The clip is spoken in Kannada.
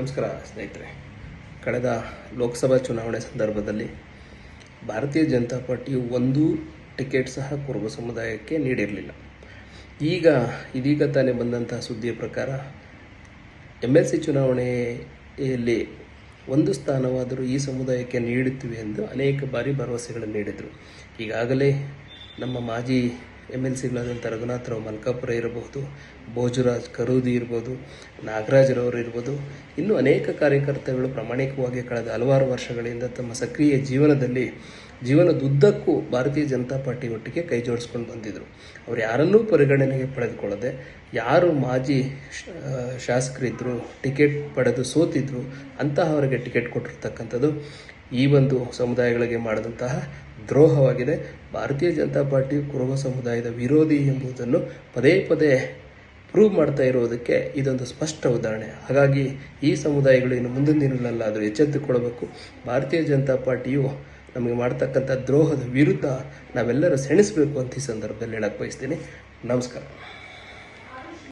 ನಮಸ್ಕಾರ, ಸ್ನೇಹಿತರೆ. ಕಳೆದ ಲೋಕಸಭಾ ಚುನಾವಣೆ ಸಂದರ್ಭದಲ್ಲಿ ಭಾರತೀಯ ಜನತಾ ಪಾರ್ಟಿಯು ಒಂದು ಟಿಕೆಟ್ ಸಹ ಕುರುಬ ಸಮುದಾಯಕ್ಕೆ ನೀಡಿರಲಿಲ್ಲ. ಈಗ ಇದೀಗ ತಾನೇ ಬಂದಂತಹ ಸುದ್ದಿಯ ಪ್ರಕಾರ ಎಂ ಎಲ್ ಸಿ ಚುನಾವಣೆಯಲ್ಲಿ ಒಂದು ಸ್ಥಾನವಾದರೂ ಈ ಸಮುದಾಯಕ್ಕೆ ನೀಡುತ್ತಿವೆ ಎಂದು ಅನೇಕ ಬಾರಿ ಭರವಸೆಗಳನ್ನು ನೀಡಿದರು. ಈಗಾಗಲೇ ನಮ್ಮ ಮಾಜಿ ಎಂ ಎಲ್ ಸಿಗಳಾದಂಥ ರಘುನಾಥರಾವ್ ಮಲ್ಕಾಪುರ ಇರಬಹುದು ಭೋಜರಾಜ್ ಕರೂದಿ ಇರ್ಬೋದು, ನಾಗರಾಜರವರು ಇರ್ಬೋದು, ಇನ್ನೂ ಅನೇಕ ಕಾರ್ಯಕರ್ತಗಳು ಪ್ರಾಮಾಣಿಕವಾಗಿ ಕಳೆದ ಹಲವಾರು ವರ್ಷಗಳಿಂದ ತಮ್ಮ ಸಕ್ರಿಯ ಜೀವನದಲ್ಲಿ, ಜೀವನದುದ್ದಕ್ಕೂ ಭಾರತೀಯ ಜನತಾ ಪಾರ್ಟಿ ಒಟ್ಟಿಗೆ ಕೈ ಜೋಡಿಸ್ಕೊಂಡು ಬಂದಿದ್ದರು ಅವ್ರು ಯಾರನ್ನೂ ಪರಿಗಣನೆಗೆ ಪಡೆದುಕೊಳ್ಳದೆ, ಯಾರು ಮಾಜಿ ಶಾಸಕರಿದ್ದರು ಟಿಕೆಟ್ ಪಡೆದು ಸೋತಿದ್ರು, ಅಂತಹವರಿಗೆ ಟಿಕೆಟ್ ಕೊಟ್ಟಿರ್ತಕ್ಕಂಥದ್ದು ಈ ಒಂದು ಸಮುದಾಯಗಳಿಗೆ ಮಾಡಿದಂತಹ ದ್ರೋಹವಾಗಿದೆ. ಭಾರತೀಯ ಜನತಾ ಪಾರ್ಟಿ ಕುರುಬ ಸಮುದಾಯದ ವಿರೋಧಿ ಎಂಬುದನ್ನು ಪದೇ ಪದೇ ಪ್ರೂವ್ ಮಾಡ್ತಾ ಇರೋದಕ್ಕೆ ಇದೊಂದು ಸ್ಪಷ್ಟ ಉದಾಹರಣೆ. ಹಾಗಾಗಿ ಈ ಸಮುದಾಯಗಳು ಇನ್ನು ಮುಂದಿನ ದಿನಗಳಲ್ಲಾದರೂ ಎಚ್ಚೆತ್ತುಕೊಳ್ಳಬೇಕು ಭಾರತೀಯ ಜನತಾ ಪಾರ್ಟಿಯು ನಮಗೆ ಮಾಡ್ತಕ್ಕಂಥ ದ್ರೋಹದ ವಿರುದ್ಧ ನಾವೆಲ್ಲರೂ ಸೆಣಸಬೇಕು ಅಂತ ಈ ಸಂದರ್ಭದಲ್ಲಿ ಹೇಳಕ್ಕೆ ಬಯಸ್ತೀನಿ. ನಮಸ್ಕಾರ.